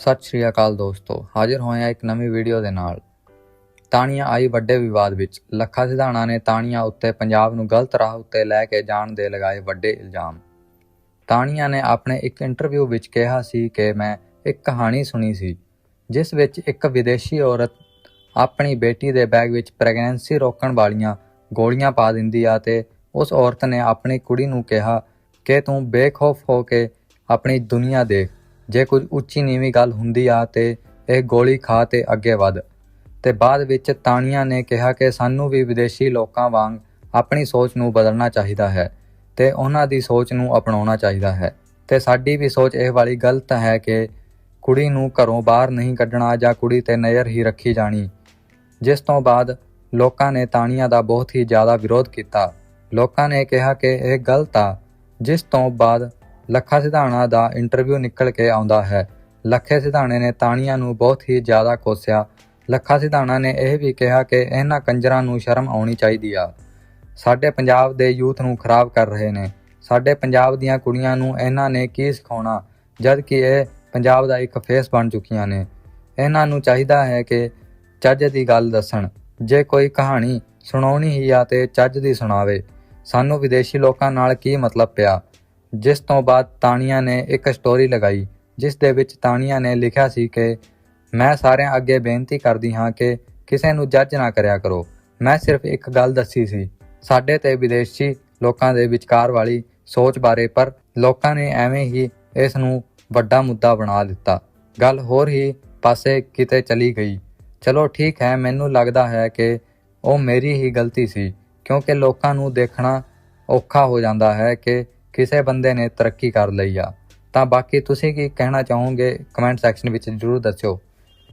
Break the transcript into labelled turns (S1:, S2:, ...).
S1: ਸਤਿ ਸ਼੍ਰੀ ਅਕਾਲ ਦੋਸਤੋ, ਹਾਜ਼ਰ ਹੋਏ ਹਾਂ ਇੱਕ ਨਵੀਂ ਵੀਡੀਓ ਦੇ ਨਾਲ। ਤਾਣੀਆਂ ਆਈ ਵੱਡੇ ਵਿਵਾਦ ਵਿੱਚ। ਲੱਖਾ ਸਿਧਾਣਾ ਨੇ ਤਾਣੀਆਂ ਉੱਤੇ ਪੰਜਾਬ ਨੂੰ ਗਲਤ ਰਾਹ ਉੱਤੇ ਲੈ ਕੇ ਜਾਣ ਦੇ ਲਗਾਏ ਵੱਡੇ ਇਲਜ਼ਾਮ। ਤਾਣੀਆਂ ਨੇ ਆਪਣੇ ਇੱਕ ਇੰਟਰਵਿਊ ਵਿੱਚ ਕਿਹਾ ਸੀ ਕਿ ਮੈਂ ਇੱਕ ਕਹਾਣੀ ਸੁਣੀ ਸੀ, ਜਿਸ ਵਿੱਚ ਇੱਕ ਵਿਦੇਸ਼ੀ ਔਰਤ ਆਪਣੀ ਬੇਟੀ ਦੇ ਬੈਗ ਵਿੱਚ ਪ੍ਰੈਗਨੈਂਸੀ ਰੋਕਣ ਵਾਲੀਆਂ ਗੋਲੀਆਂ ਪਾ ਦਿੰਦੀ ਆ ਤੇ ਉਸ ਔਰਤ ਨੇ ਆਪਣੀ ਕੁੜੀ ਨੂੰ ਕਿਹਾ ਕਿ ਤੂੰ ਬੇਖੌਫ ਹੋ ਕੇ ਆਪਣੀ ਦੁਨੀਆ ਦੇਖ। ਜੇ ਕੁਝ ਉੱਚੀ ਨੀਵੀਂ ਗੱਲ ਹੁੰਦੀ ਆ ਤੇ ਇਹ ਗੋਲੀ ਖਾ ਤੇ ਅੱਗੇ ਵਧ। ਤੇ ਬਾਅਦ ਵਿੱਚ ਤਾਣੀਆਂ ਨੇ ਕਿਹਾ ਕਿ ਸਾਨੂੰ ਵੀ ਵਿਦੇਸ਼ੀ ਲੋਕਾਂ ਵਾਂਗ ਆਪਣੀ ਸੋਚ ਨੂੰ ਬਦਲਣਾ ਚਾਹੀਦਾ ਹੈ ਤੇ ਉਹਨਾਂ ਦੀ ਸੋਚ ਨੂੰ ਅਪਣਾਉਣਾ ਚਾਹੀਦਾ ਹੈ। ਤੇ ਸਾਡੀ ਵੀ ਸੋਚ ਇਹ ਵਾਲੀ ਗਲਤ ਹੈ ਕਿ ਕੁੜੀ ਨੂੰ ਘਰੋਂ ਬਾਹਰ ਨਹੀਂ ਕੱਢਣਾ ਜਾਂ ਕੁੜੀ ਤੇ ਨਜ਼ਰ ਹੀ ਰੱਖੀ ਜਾਣੀ। ਜਿਸ ਤੋਂ ਬਾਅਦ ਲੋਕਾਂ ਨੇ ਤਾਣੀਆਂ ਦਾ ਬਹੁਤ ਹੀ ਜ਼ਿਆਦਾ ਵਿਰੋਧ ਕੀਤਾ। ਲੋਕਾਂ ਨੇ ਕਿਹਾ ਕਿ ਇਹ ਗਲਤ ਆ। ਜਿਸ ਤੋਂ ਬਾਅਦ ਲੱਖਾ ਸਿਧਾਣਾ ਦਾ ਇੰਟਰਵਿਊ ਨਿਕਲ ਕੇ ਆਉਂਦਾ ਹੈ। ਲੱਖੇ ਸਿਧਾਣੇ ਨੇ ਤਾਣੀਆਂ ਨੂੰ ਬਹੁਤ ਹੀ ਜ਼ਿਆਦਾ ਕੋਸਿਆ। ਲੱਖਾ ਸਿਧਾਣਾ ਨੇ ਇਹ ਵੀ ਕਿਹਾ ਕਿ ਇਹਨਾਂ ਕੰਜਰਾਂ ਨੂੰ ਸ਼ਰਮ ਆਉਣੀ ਚਾਹੀਦੀ ਆ। ਸਾਡੇ ਪੰਜਾਬ ਦੇ ਯੂਥ ਨੂੰ ਖਰਾਬ ਕਰ ਰਹੇ ਨੇ। ਸਾਡੇ ਪੰਜਾਬ ਦੀਆਂ ਕੁੜੀਆਂ ਨੂੰ ਇਹਨਾਂ ਨੇ ਕੀ ਸਿਖਾਉਣਾ? ਜਦ ਕਿ ਇਹ ਪੰਜਾਬ ਦਾ ਇੱਕ ਫੇਸ ਬਣ ਚੁੱਕੀਆਂ ਨੇ। ਇਹਨਾਂ ਨੂੰ ਚਾਹੀਦਾ ਹੈ ਕਿ ਚੱਜ ਦੀ ਗੱਲ ਦੱਸਣ। ਜੇ ਕੋਈ ਕਹਾਣੀ ਸੁਣਾਉਣੀ ਹੀ ਆ ਤੇ ਚੱਜ ਦੀ ਸੁਣਾਵੇ। ਸਾਨੂੰ ਵਿਦੇਸ਼ੀ ਲੋਕਾਂ ਨਾਲ ਕੀ ਮਤਲਬ ਪਿਆ? ਜਿਸ ਤੋਂ ਬਾਅਦ ਤਾਣੀਆਂ ਨੇ ਇੱਕ ਸਟੋਰੀ ਲਗਾਈ, ਜਿਸ ਦੇ ਵਿੱਚ ਤਾਣੀਆਂ ਨੇ ਲਿਖਿਆ ਸੀ ਕਿ ਮੈਂ ਸਾਰਿਆਂ ਅੱਗੇ ਬੇਨਤੀ ਕਰਦੀ ਹਾਂ ਕਿ ਕਿਸੇ ਨੂੰ ਜੱਜ ਨਾ ਕਰਿਆ ਕਰੋ। ਮੈਂ ਸਿਰਫ ਇੱਕ ਗੱਲ ਦੱਸੀ ਸੀ, ਸਾਡੇ ਤੇ ਵਿਦੇਸ਼ੀ ਲੋਕਾਂ ਦੇ ਵਿਚਕਾਰ ਵਾਲੀ ਸੋਚ ਬਾਰੇ, ਪਰ ਲੋਕਾਂ ਨੇ ਐਵੇਂ ਹੀ ਇਸ ਨੂੰ ਵੱਡਾ ਮੁੱਦਾ ਬਣਾ ਦਿੱਤਾ। ਗੱਲ ਹੋਰ ਹੀ ਪਾਸੇ ਕਿਤੇ ਚਲੀ ਗਈ। ਚਲੋ ਠੀਕ ਹੈ, ਮੈਨੂੰ ਲੱਗਦਾ ਹੈ ਕਿ ਉਹ ਮੇਰੀ ਹੀ ਗਲਤੀ ਸੀ, ਕਿਉਂਕਿ ਲੋਕਾਂ ਨੂੰ ਦੇਖਣਾ ਔਖਾ ਹੋ ਜਾਂਦਾ ਹੈ ਕਿ ਕਿਸੇ ਬੰਦੇ ਨੇ ਤਰੱਕੀ ਕਰ ਲਈ ਆ। ਤਾਂ ਬਾਕੀ ਤੁਸੀਂ ਕੀ ਕਹਿਣਾ ਚਾਹੋਗੇ? ਕਮੈਂਟ ਸੈਕਸ਼ਨ ਵਿੱਚ ਜਰੂਰ ਦੱਸਿਓ।